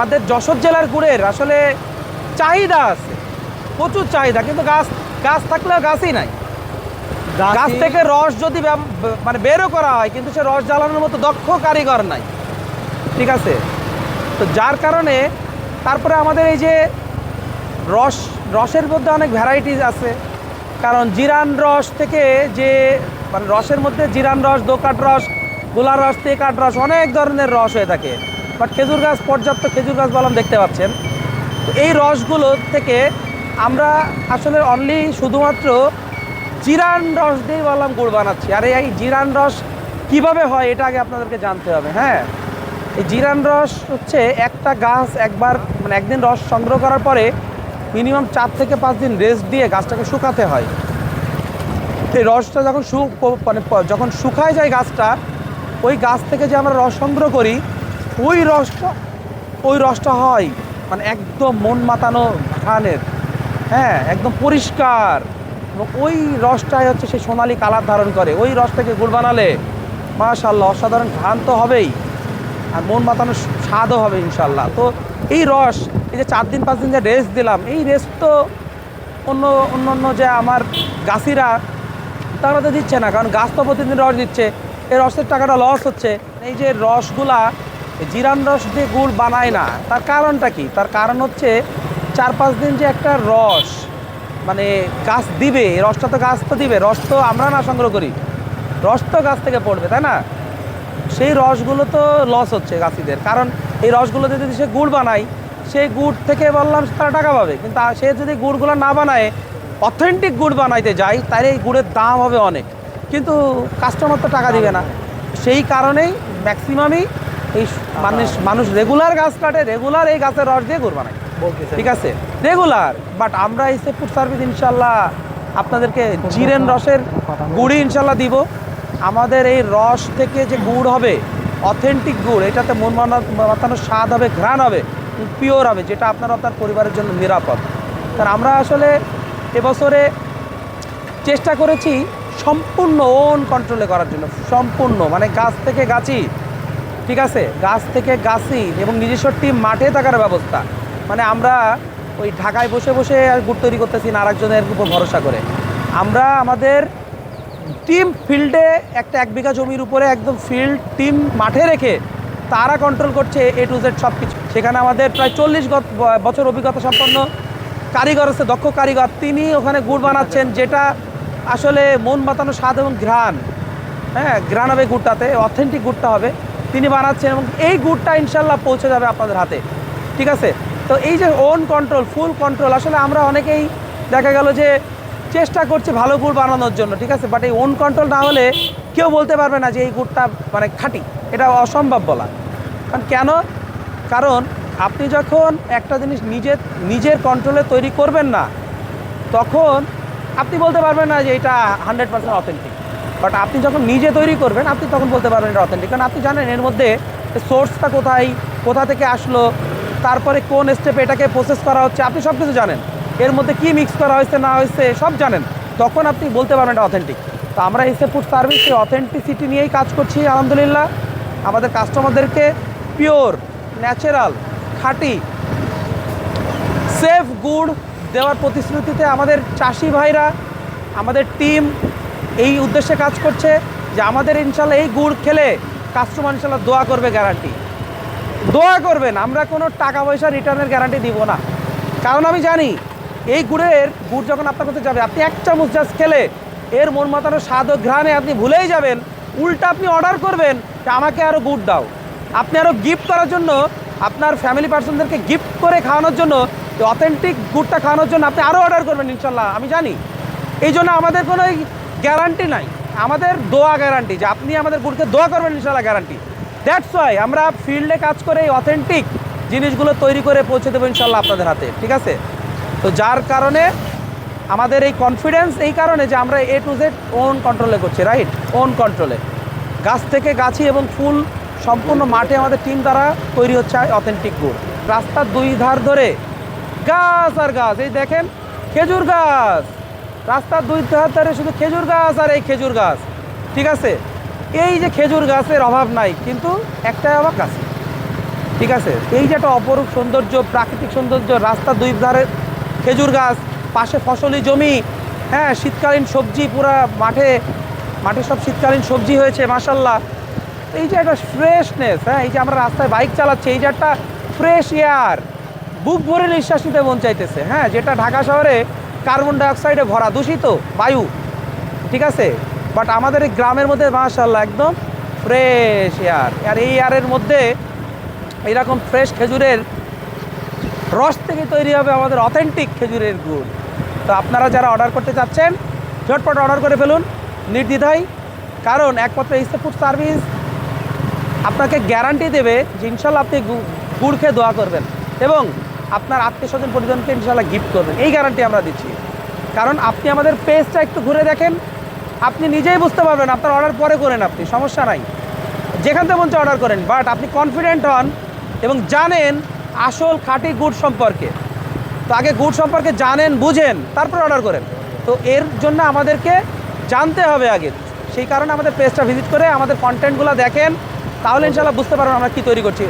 আমাদের যশোর জেলার গুড়ের আসলে চাহিদা আছে প্রচুর চাহিদা কিন্তু গাছ গাছ থাকলেও গাছই নাই। গাছ থেকে রস যদি মানে বেরও করা হয় কিন্তু সে রস জ্বালানোর মতো দক্ষ কারিগর নাই। ঠিক আছে? তো যার কারণে তারপরে আমাদের এই যে রস রসের মধ্যে অনেক ভ্যারাইটিস আছে। কারণ জিরান রস থেকে যে মানে রসের মধ্যে জিরান রস দোকাট রস গোলার রস তেকাট রস অনেক ধরনের রস হয়ে থাকে। বাট খেজুর গাছ, পর্যাপ্ত খেজুর গাছ বললাম দেখতে পাচ্ছেন। তো এই রসগুলো থেকে আমরা আসলে অনলি শুধুমাত্র জিরান রস দিয়েই বললাম গুড় বানাচ্ছি। আর এই জিরান রস কীভাবে হয় এটা আগে আপনাদেরকে জানতে হবে হ্যাঁ? এই জিরান রস হচ্ছে একটা গাছ একবার মানে একদিন রস সংগ্রহ করার পরে মিনিমাম চার থেকে পাঁচ দিন রেস্ট দিয়ে গাছটাকে শুকাতে হয়। এই রসটা যখন মানে যখন শুকায় যায় গাছটা, ওই গাছ থেকে যে আমরা রস সংগ্রহ করি ওই রসটা ওই রসটা হয় মানে একদম মন মাতানো ঘ্রাণের হ্যাঁ একদম পরিষ্কার। ওই রসটাই হচ্ছে সেই সোনালি কালার ধারণ করে। ওই রস থেকে গুড় বানালে মাশাল্লাহ অসাধারণ ঘ্রাণ তো হবেই। আর মন মাতানো স্বাদও হবে ইনশাল্লাহ তো এই রস, এই যে চার দিন, পাঁচ দিন যে রেস্ট দিলাম, এই রেস্ট তো অন্য অন্য অন্য যে আমার গাছিরা, তারা তো দিচ্ছে না। কারণ গাছ তো প্রতিদিন রস দিচ্ছে। এই রসের টাকাটা লস হচ্ছে। এই যে রসগুলা জিরান রস দিয়ে গুড় বানায় না। তার কারণটা কি? তার কারণ হচ্ছে চার পাঁচ দিন যে একটা রস মানে গাছ দিবে রসটা তো গাছ তো দিবে, রস তো আমরা না সংগ্রহ করি। রস তো গাছ থেকে পড়বে, তাই না? সেই রসগুলো তো লস হচ্ছে গাছিদের। কারণ এই রসগুলোতে যদি সে গুড় বানায় সেই গুড় থেকে বললাম তারা টাকা পাবে। কিন্তু সে যদি গুড়গুলো না বানায় অথেন্টিক গুড় বানাইতে যায়, তাহলে এই গুড়ের দাম হবে অনেক। কিন্তু কাস্টমার তো টাকা দিবে না। সেই কারণেই ম্যাক্সিমামই এই মানুষ মানুষ রেগুলার গাছ কাটে রেগুলার এই গাছের রস দিয়ে গুড় বানায়। ঠিক আছে? রেগুলার বাট আমরা এই ফুড সার্ভিস ইনশাল্লাহ আপনাদেরকে জিরেন রসের গুড়ি ইনশাল্লাহ দিব। আমাদের এই রস থেকে যে গুড় হবে অথেন্টিক গুড় এটাতে মন মানা- মাতানো স্বাদ হবে ঘ্রাণ হবে পিওর হবে যেটা আপনার আপনার পরিবারের জন্য নিরাপদ। কারণ আমরা আসলে এবছরে চেষ্টা করেছি সম্পূর্ণ ওন কন্ট্রোলে করার জন্য সম্পূর্ণ মানে গাছ থেকে গাছি ঠিক আছে? গাছ থেকে গাছি এবং নিজস্ব টিম মাঠে থাকার ব্যবস্থা। মানে আমরা ওই ঢাকায় বসে বসে আর গুড় তৈরি করতেছি না, আরেকজনের উপর ভরসা করে। আমরা আমাদের টিম ফিল্ডে একটা এক বিঘা জমির উপরে একদম ফিল্ড টিম মাঠে রেখে তারা কন্ট্রোল করছে এ টু জেড সব কিছু সেখানে আমাদের প্রায় চল্লিশ বছর অভিজ্ঞতা সম্পন্ন কারিগর আছে, দক্ষ কারিগর। তিনি ওখানে গুড় বানাচ্ছেন যেটা আসলে মন মাতানো স্বাদ এবং ঘ্রাণ। হ্যাঁ ঘ্রাণ হবে গুড়টাতে অথেন্টিক গুড়টা হবে। তিনি বানাচ্ছেন এবং এই গুড়টা ইনশাল্লাহ পৌঁছে যাবে আপনাদের হাতে। ঠিক আছে? তো এই যে ওন কন্ট্রোল ফুল কন্ট্রোল আসলে আমরা অনেকেই দেখা গেল যে চেষ্টা করছি ভালো গুড় বানানোর জন্য, ঠিক আছে? বাট এই ওন কন্ট্রোল না হলে কেউ বলতে পারবে না যে এই গুড়টা মানে খাঁটি। এটা অসম্ভব বলা। কারণ কেন? কারণ আপনি যখন একটা জিনিস নিজের নিজের কন্ট্রোলে তৈরি করবেন না, তখন আপনি বলতে পারবেন না যে এটা হান্ড্রেড পার্সেন্ট অথেন্টিক বাট আপনি যখন নিজে তৈরি করবেন, আপনি তখন বলতে পারবেন এটা অথেন্টিক কারণ আপনি জানেন, এর মধ্যে সোর্সটা কোথায়, কোথা থেকে আসলো, তারপরে কোন স্টেপে এটাকে প্রসেস করা হচ্ছে, আপনি সব কিছু জানেন। এর মধ্যে কি মিক্স করা হয়েছে, না হয়েছে, সব জানেন। তখন আপনি বলতে পারবেন এটা অথেন্টিক তো আমরা এসে ফুড সার্ভিস অথেন্টিসিটি নিয়েই কাজ করছি, আলহামদুলিল্লাহ। আমাদের কাস্টমারদেরকে পিওর ন্যাচারাল খাঁটি সেফ গুড় দেওয়ার প্রতিশ্রুতিতে আমাদের চাষি ভাইরা, আমাদের টিম এই উদ্দেশ্যে কাজ করছে যে আমাদের ইনশাল্লাহ এই গুড় খেলে কাস্টমার ইনশাল্লাহ দোয়া করবে গ্যারান্টি দোয়া করবেন, আমরা কোনো টাকা পয়সা রিটার্নের গ্যারান্টি দিব না। কারণ আমি জানি, এই গুড়ের, গুড় যখন আপনার কাছে যাবে, আপনি এক চামচ জাস্ট খেলে এর মন মাতানো স্বাদ ও ঘ্রাণে আপনি ভুলেই যাবেন, উল্টা আপনি অর্ডার করবেন যে আমাকে আরও গুড় দাও। আপনি আরও গিফট করার জন্য, আপনার ফ্যামিলি পার্সনদেরকে গিফট করে খাওয়ানোর জন্য অথেন্টিক গুড়টা খাওয়ানোর জন্য আপনি আরও অর্ডার করবেন ইনশাল্লাহ, আমি জানি। এই জন্য আমাদের কোনো গ্যারান্টি নাই। আমাদের দোয়া গ্যারান্টি, যে আপনি আমাদের গুড়কে দোয়া করবেন ইনশাল্লাহ গ্যারান্টি। দ্যাটস ওয়াই আমরা ফিল্ডে কাজ করে এই অথেন্টিক জিনিসগুলো তৈরি করে পৌঁছে দেবো ইনশাল্লাহ আপনাদের হাতে, ঠিক আছে? তো যার কারণে আমাদের এই কনফিডেন্স এই কারণে যে আমরা এ টু জেড ওন কন্ট্রোলে করছি রাইট ওন কন্ট্রোলে গাছ থেকে গাছি এবং ফুল সম্পূর্ণ মাঠে আমাদের টিম দ্বারা তৈরি হচ্ছে অথেন্টিক গুড়। রাস্তার দুই ধার ধরে গাছ আর গাছ, এই দেখেন খেজুর গাছ। রাস্তার দুই ধার শুধু খেজুর গাছ আর এই খেজুর গাছ, ঠিক আছে? এই যে খেজুর গাছের অভাব নাই, কিন্তু একটাই অভাব গাছ ঠিক আছে? এই যে একটা অপরূপ সৌন্দর্য, প্রাকৃতিক সৌন্দর্য রাস্তার দুই ধারে খেজুর গাছ, পাশে ফসলি জমি হ্যাঁ শীতকালীন সবজি পুরা মাঠে মাঠে সব শীতকালীন সবজি হয়েছে মাসাল্লাহ এই যে একটা ফ্রেশনেস হ্যাঁ এই যে আমরা রাস্তায় বাইক চালাচ্ছি, এই যে একটা ফ্রেশ এয়ার বুক ভরে নিঃশ্বাস নিতে মন চাইতেছে হ্যাঁ যেটা ঢাকা শহরে কার্বন ডাইঅক্সাইডে ভরা দূষিত বায়ু, ঠিক আছে? বাট আমাদের এই গ্রামের মধ্যে মাশাল্লাহ একদম ফ্রেশ এয়ার আর এই এয়ারের মধ্যে এরকম ফ্রেশ খেজুরের রস থেকে তৈরি হবে আমাদের অথেন্টিক খেজুরের গুড়। তো আপনারা যারা অর্ডার করতে চাচ্ছেন, ঝটপট অর্ডার করে ফেলুন, নির্দ্বিধায়। কারণ একমাত্র ইস্তে ফুড সার্ভিস আপনাকে গ্যারান্টি দেবে যে ইনশাল্লাহ আপনি গুড় খেয়ে দোয়া করবেন। এবং আপনার আত্মীয় স্বজন পরিজনকে ইনশাল্লাহ গিফট করবেন। এই গ্যারান্টি আমরা দিচ্ছি। কারণ আপনি আমাদের পেজটা একটু ঘুরে দেখেন, আপনি নিজেই বুঝতে পারবেন, আপনার অর্ডার পরে করেন আপনি, সমস্যা নাই। যেখান থেকে মঞ্চে অর্ডার করেন বাট আপনি কনফিডেন্ট হন এবং জানেন আসল খাঁটি গুড় সম্পর্কে। তো আগে গুড় সম্পর্কে জানেন, বুঝেন, তারপর অর্ডার করেন। তো এর জন্য আমাদেরকে জানতে হবে আগে। সেই কারণে আমাদের পেজটা ভিজিট করে আমাদের কন্টেন্টগুলো দেখেন, তাহলে ইনশাল্লাহ বুঝতে পারবেন আমরা কী তৈরি করছি।